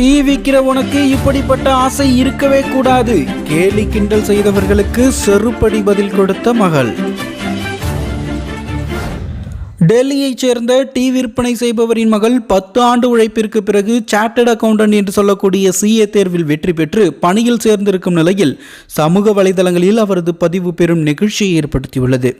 Tea விற்கிற உனக்கு இப்படிப்பட்ட ஆசை இருக்கவே கூடாது. கேலி கிண்டல் செய்தவர்களுக்கு செருப்படி பதில் கொடுத்த மகள். டெல்லியைச் சேர்ந்த டீ விற்பனை செய்பவரின் மகள் பத்து ஆண்டு உழைப்பிற்கு பிறகு சார்ட்டர்ட் அக்கவுண்டன்ட் என்று சொல்லக்கூடிய சிஏ தேர்வில் வெற்றி பெற்று பணியில் சேர்ந்திருக்கும் நிலையில் சமூக வலைதளங்களில் அவரது பதிவு பெறும் நிகழ்ச்சியை ஏற்படுத்தியுள்ளது.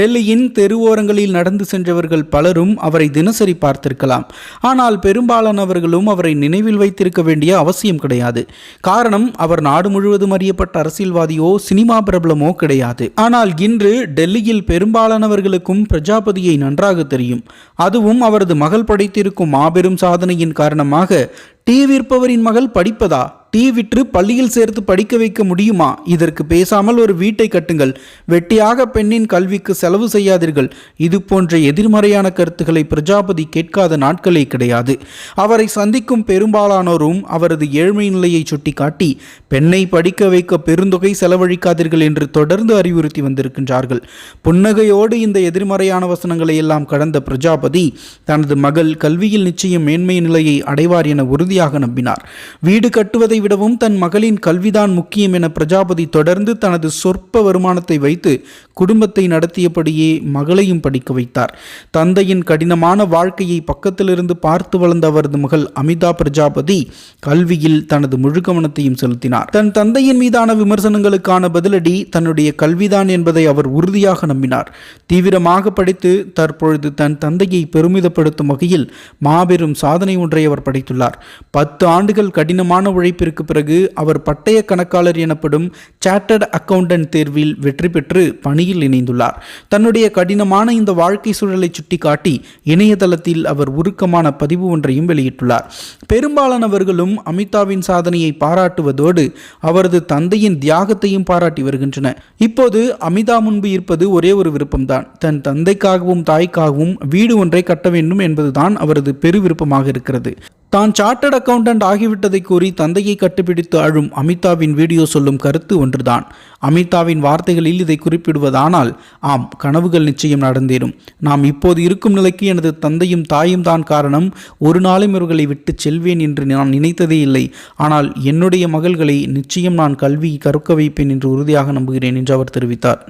டெல்லியின் தெருவோரங்களில் நடந்து சென்றவர்கள் பலரும் அவரை தினசரி பார்த்திருக்கலாம். ஆனால் பெரும்பாலானவர்களும் அவரை நினைவில் வைத்திருக்க வேண்டிய அவசியம் கிடையாது. காரணம் அவர் நாடு முழுவதும் அறியப்பட்ட அரசியல்வாதியோ சினிமா பிரபலமோ கிடையாது. ஆனால் இன்று டெல்லியில் பெரும்பாலானவர்களுக்கும் பிரஜாபதியை நன்றாக தெரியும். அதுவும் அவரது மகள் படைத்திருக்கும் மாபெரும் சாதனையின் காரணமாக டி விற்பவரின் மகள் படிப்பதா? டீ விற்று பள்ளியில் சேர்த்து படிக்க வைக்க முடியுமா? இதற்கு பேசாமல் ஒரு வீட்டை கட்டுங்கள். வெட்டியாக பெண்ணின் கல்விக்கு செலவு செய்யாதீர்கள். இது போன்ற எதிர்மறையான கருத்துக்களை பிரஜாபதி கேட்காத நாட்களே கிடையாது. அவரை சந்திக்கும் பெரும்பாலானோரும் அவரது ஏழ்மை நிலையை சுட்டிக்காட்டி பெண்ணை படிக்க வைக்க பெருந்தொகை செலவழிக்காதீர்கள் என்று தொடர்ந்து அறிவுறுத்தி வந்திருக்கின்றார்கள். புன்னகையோடு இந்த எதிர்மறையான வசனங்களை எல்லாம் கடந்த பிரஜாபதி தனது மகள் கல்வியில் நிச்சயம் மேன்மை நிலையை அடைவார் என உறுதியாக நம்பினார். வீடு கட்டுவதை விடவும் தன் மகளின் கல்விதான் முக்கியம் என பிரஜாபதி தொடர்ந்து தனது சொற்ப வருமானத்தை வைத்து குடும்பத்தை நடத்தியபடியே மகளையும் படிக்க வைத்தார். தந்தையின் கடினமான வாழ்க்கையை பக்கத்திலிருந்து பார்த்து வளர்ந்த அவரது மகள் அமிதா பிரஜாபதி கல்வியில் தனது முழு கவனத்தையும் செலுத்தினார். தன் தந்தையின் மீதான விமர்சனங்களுக்கான பதிலடி தன்னுடைய கல்விதான் என்பதை அவர் உறுதியாக நம்பினார். தீவிரமாக படித்து தற்பொழுது தன் தந்தையை பெருமிதப்படுத்தும் வகையில் மாபெரும் சாதனை ஒன்றை அவர் படைத்துள்ளார். பத்து ஆண்டுகள் கடினமான உழைப்பிற்கு பிறகு அவர் பட்டய கணக்காளர் எனப்படும் சார்ட்டர்ட் அக்கவுண்டன்ட் தேர்வில் வெற்றி பெற்று பணியில் இணைந்துள்ளார். தன்னுடைய கடினமான இந்த வாழ்க்கை சூழலை சுட்டிக்காட்டி இணையதளத்தில் அவர் உருக்கமான பதிவு ஒன்றையும் வெளியிட்டுள்ளார். பெரும்பாலானவர்களும் அமிதாவின் சாதனையை பாராட்டுவதோடு அவரது தந்தையின் தியாகத்தையும் பாராட்டி வருகின்றன இப்போது அமிதா முன்பு இருப்பது ஒரே ஒரு விருப்பம்தான். தன் தந்தைக்காகவும் தாய்க்காகவும் வீடு ஒன்றை கட்ட வேண்டும் என்பதுதான் அவரது பெரு விருப்பமாக இருக்கிறது. தான் சார்ட்டர்ட் அக்கவுண்டன்ட் ஆகிவிட்டதை கூறி தந்தையை கட்டுப்பிடித்து அழும் அமிதாவின் வீடியோ சொல்லும் கருத்து ஒன்றுதான். அமிதாவின் வார்த்தைகளில் இதை குறிப்பிடுவதானால் ஆம் கனவுகள் நிச்சயம் நடந்தேறும். நாம் இப்போது இருக்கும் நிலைக்கு எனது தந்தையும் தாயும் தான் காரணம். ஒரு நாளும் இவர்களை விட்டு செல்வேன் என்று நான் நினைத்ததே இல்லை. ஆனால் என்னுடைய மகள்களை நிச்சயம் நான் கல்வி கற்க வைப்பேன் என்று உறுதியாக நம்புகிறேன் என்று அவர் தெரிவித்தார்.